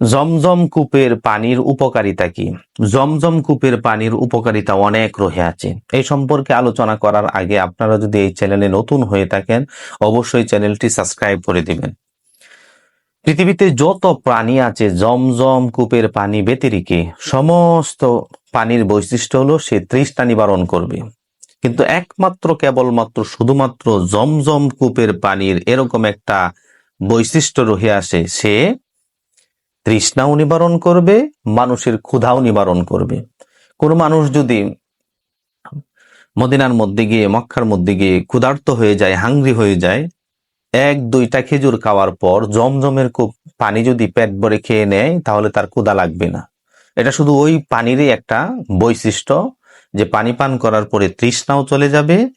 জমজম কূপের পানির উপকারিতা কি? জমজম কূপের পানির উপকারিতা অনেক রহে আছে। এই সম্পর্কে আলোচনা করার আগে আপনারা যদি এই চ্যানেলে নতুন হয়ে থাকেন, অবশ্যই চ্যানেলটি সাবস্ক্রাইব করে দিবেন। পৃথিবীতে যত প্রাণী আছে, জমজম কূপের পানি ব্যতিরিকে সমস্ত পানির বৈশিষ্ট্য হলো সে তৃষ্ণা নিবারণ করবে। কিন্তু একমাত্র, কেবলমাত্র, শুধুমাত্র জমজম কূপের পানির এরকম একটা বৈশিষ্ট্য রহে আসে, সে তৃষ্ণাও নিবারণ করবে, মানুষের ক্ষুধাও নিবারণ করবে। কোনো মানুষ যদি মদিনার মধ্যে গিয়ে, মক্কার মধ্যে গিয়ে ক্ষুধার্ত হয়ে যায়, হাংরি হয়ে যায়, এক, দুইটা খেজুর খাওয়ার পর জমজমের কূপ, পানি যদি পেট ভরে খেয়ে নেয়, তাহলে তার ক্ষুধা লাগবে না। এটা শুধু ওই পানিরই একটা বৈশিষ্ট্য যে পানি পান করার পরে তৃষ্ণাও চলে যাবে,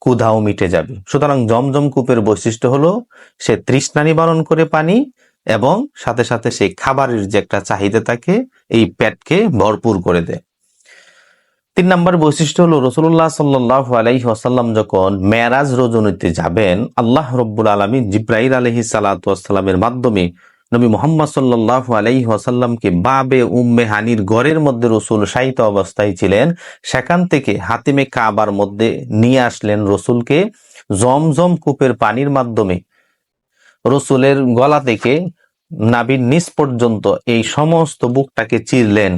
ক্ষুধাও মিটে যাবে। সুতরাং জমজম কূপের বৈশিষ্ট্য হলো, সে তৃষ্ণা নিবারণ করে পানি এবং সাথে সাথে সেই খাবারের যে একটা চাহিদা থাকে এই পেটকে ভরপুর করে দেয়। তিন নম্বর বৈশিষ্ট্য হলো রসুল্লাহ সাল্লাহ আসাল্লাম যখন মেরাজ রজনীতে যাবেন, আল্লাহ রব্বুল আলমী জিব্রাইল আলহি সালাতামের মাধ্যমে নবী মোহাম্মদ সাল্লাহ আলাইহি আসাল্লামকে বাবে উম্মে হানির গড়ের মধ্যে রসুল সাহিত্য অবস্থায় ছিলেন। সেখান থেকে হাতিমে কাবার মধ্যে নিয়ে আসলেন রসুলকে। জমজম কূপের পানির মাধ্যমে রসুলের গলা থেকে নাবির নিচ পর্যন্ত এই সমস্ত বুকটাকে চিরলেন,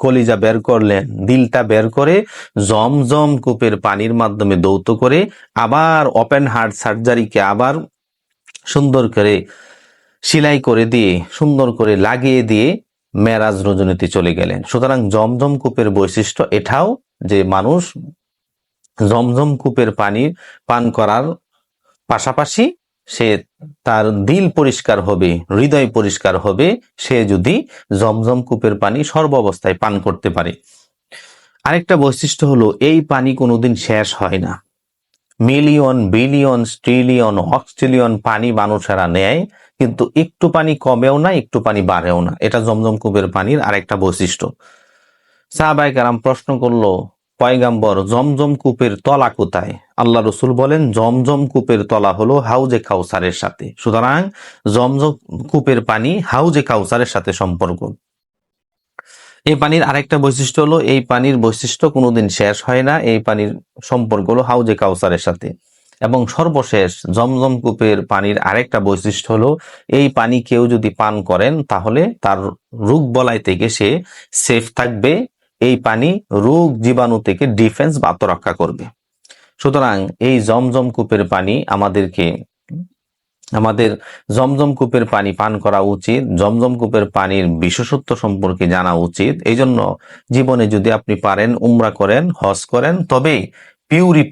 কলিজা বের করলেন, দিলটা বের করে জমজম কূপের পানির মাধ্যমে দৌত করে আবার ওপেন হার্ট সার্জারিকে আবার সুন্দর করে সেলাই করে দিয়ে, সুন্দর করে লাগিয়ে দিয়ে মেরাজ রজনীতে চলে গেলেন। সুতরাং জমজম কূপের বৈশিষ্ট্য এটাও যে মানুষ জমজম কূপের পানি পান করার পাশাপাশি সে তার দিল পরিষ্কার হবে, হৃদয় পরিষ্কার হবে, সে যদি জমজম কূপের পানি সর্ব অবস্থায় পান করতে পারে। আরেকটা বৈশিষ্ট্য হলো, এই পানি কোনোদিন শেষ হয় না। মিলিয়ন, বিলিয়ন, ট্রিলিয়ন অক্সট্রিলিয়ন পানি মানুষেরা নেয়, কিন্তু একটু পানি কমেও না, একটু পানি বাড়েও না। এটা জমজম কূপের পানির আরেকটা বৈশিষ্ট্য। সাহাবাই প্রশ্ন করল পয়গাম্বর, জমজম কূপের তলা কোথায়? আল্লাহ রসুল বলেন, জমজম কূপের তলা হলো হাউজে কাউসারের সাথে। সুতরাং জমজম কূপের পানি হাউজে কাউসারের সাথে সম্পর্ক। এই পানির আরেকটা বৈশিষ্ট্য হলো, এই পানির বৈশিষ্ট্য কোনোদিন শেষ হয় না, এই পানির সম্পর্ক হলো হাউজে কাউসারের সাথে। এবং সর্বশেষ জমজম কূপের পানির আরেকটা বৈশিষ্ট্য হলো, এই পানি কেউ যদি পান করেন, তাহলে তার রোগ বলাই থেকে সে সেফ থাকবে এই পানি রোগ জীবাণু থেকে ডিফেন্স বা আত্মরক্ষা করবে। সুতরাং এই জমজম কূপের পানি আমাদেরকে, আমাদের জমজম কূপের পানি পান করা উচিত, জমজম কূপের পানির বিশেষত্ব সম্পর্কে জানা উচিত। এই জন্য জীবনে যদি আপনি পারেন, উমরা করেন, হজ করেন, তবেই পিউরি